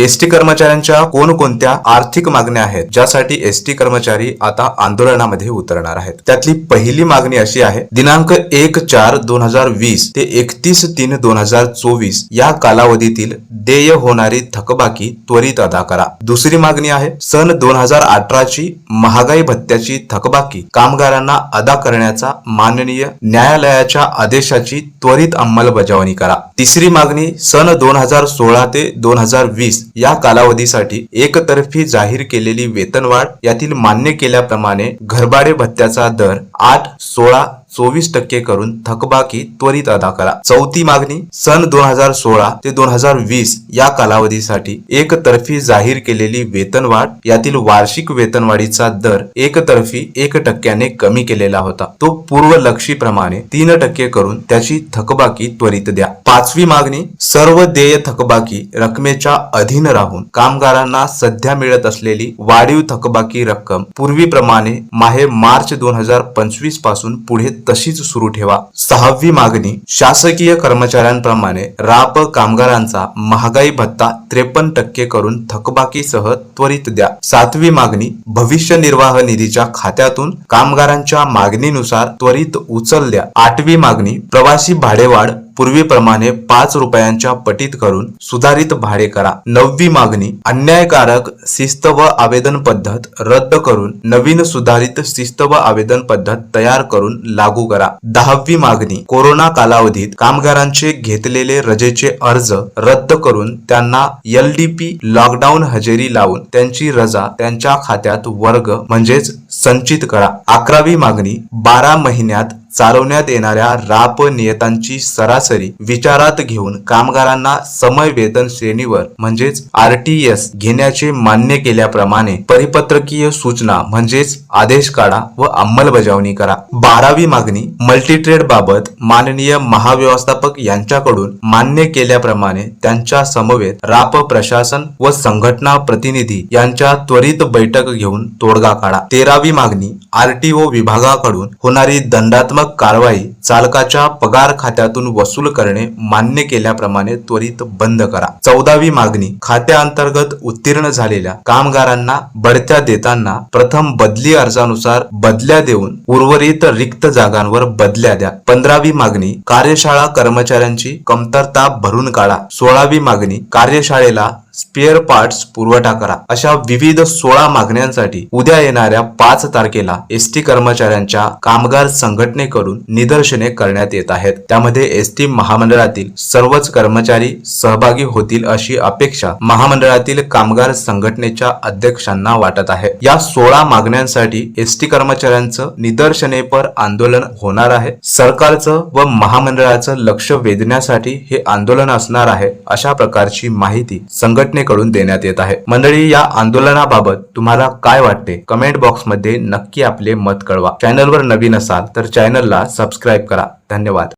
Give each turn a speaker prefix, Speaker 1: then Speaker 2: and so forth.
Speaker 1: ST कर्मचाऱ्यांच्या कोणकोणत्या आर्थिक मागण्या आहेत ज्यासाठी एसटी कर्मचारी आता आंदोलनामध्ये उतरणार आहेत? त्यातली पहिली मागणी अशी आहे दिनांक एक चार दोन हजार वीस ते एकतीस तीन दोन हजार चोवीस या कालावधीतील देय होणारी थकबाकी त्वरित अदा करा. दुसरी मागणी आहे सन दोन हजार अठराची महागाई भत्त्याची थकबाकी कामगारांना अदा करण्याचा माननीय न्यायालयाच्या आदेशाची त्वरित अंमलबजावणी करा. तिसरी मागणी सन दोन हजार सोळा ते दोन हजार वीस या कालावधीसाठी एकतर्फी जाहीर केलेली वेतनवाढ यातील मान्य केल्याप्रमाणे घरभाडे भत्त्याचा दर आठ सोळा चोवीस टक्के करून थकबाकी त्वरित अदा करा. चौथी मागणी सन दोन हजार सोळा ते दोन हजार वीस या कालावधीसाठी एकतर्फी जाहीर केलेली वेतनवाढ यातील वार्षिक वेतनवाढीचा दर एकतर्फी एक टक्क्याने कमी केलेला होता. तो पूर्वलक्षीप्रमाणे तीन टक्के करून त्याची थकबाकी त्वरित द्या. पाचवी मागणी सर्व देय थकबाकी रकमेच्या अधीन राहून कामगारांना सध्या मिळत असलेली वाढीव थकबाकी रक्कम पूर्वीप्रमाणे माहे मार्च दोन हजार पंचवीसपासून पुढे तशीच सुरू ठेवा. सहावी मागणी शासकीय कर्मचाऱ्यांप्रमाणे राप कामगारांचा महागाई भत्ता त्रेपन्न टक्के करून थकबाकीसह त्वरित द्या. सातवी मागणी भविष्य निर्वाह निधीच्या खात्यातून कामगारांच्या मागणीनुसार त्वरित उचल द्या. आठवी मागणी प्रवासी भाडेवाढ पूर्वीप्रमाणे पाच रुपयांच्या पटीत करून सुधारित भाडे करा. नववी मागणी अन्यायकारक शिस्त व आवेदन पद्धत रद्द करून नवीन सुधारित शिस्त व आवेदन पद्धत तयार करून लागू करा. दहावी मागणी कोरोना कालावधीत कामगारांचे घेतलेले रजेचे अर्ज रद्द करून त्यांना एल डी पी लॉकडाऊन हजेरी लावून त्यांची रजा त्यांच्या खात्यात वर्ग म्हणजेच संचित करा. अकरावी मागणी बारा महिन्यात चालवण्यात येणाऱ्या राप नियतांची सरासरी विचारात घेऊन कामगारांना समय वेतन श्रेणीवर म्हणजेच आर टी एस घेण्याचे मान्य केल्याप्रमाणे परिपत्रकीय सूचना म्हणजेच आदेश काढा व अंमलबजावणी करा. बारावी मागणी मल्टीट्रेड बाबत माननीय महाव्यवस्थापक यांच्याकडून मान्य केल्याप्रमाणे त्यांच्या समवेत राप प्रशासन व संघटना प्रतिनिधी यांच्या त्वरित बैठक घेऊन तोडगा काढा. तेरावी मागणी आरटीओ विभागाकडून होणारी दंडात्मक कारवाई चालकाच्या पगार खात्यातून वसूल करणे मान्य केल्याप्रमाणे त्वरित बंद करा. चौदावी मागणी खात्याअंतर्गत उत्तीर्ण झालेल्या कामगारांना बढत्या देताना प्रथम बदली अर्जानुसार बदल्या देऊन उर्वरित रिक्त जागांवर बदल्या द्या. पंधरावी मागणी कार्यशाळा कर्मचाऱ्यांची कमतरता भरून काढा. सोळावी मागणी कार्यशाळेला स्पेअर पार्ट्स पुरवठा करा. अशा विविध सोळा मागण्यांसाठी उद्या येणाऱ्या पाच तारखेला एस टी कर्मचाऱ्यांच्या कामगार संघटनेकडून निदर्शने करण्यात येत आहेत. त्यामध्ये एस टी महामंडळातील सर्वच कर्मचारी सहभागी होतील अशी अपेक्षा महामंडळातील कामगार संघटनेच्या अध्यक्षांना वाटत आहे. या सोळा मागण्यांसाठी एस टी कर्मचाऱ्यांचं निदर्शनेपर आंदोलन होणार आहे. सरकारचं व महामंडळाचं लक्ष वेधण्यासाठी हे आंदोलन असणार आहे अशा प्रकारची माहिती संघ संघटनेकडून देण्यात येत आहे. मंडळी या आंदोलनाबाबत तुम्हाला काय वाटते? कमेंट बॉक्समध्ये नक्की आपले मत कळवा. चॅनलवर नवीन असाल तर चॅनलला सबस्क्राईब करा. धन्यवाद.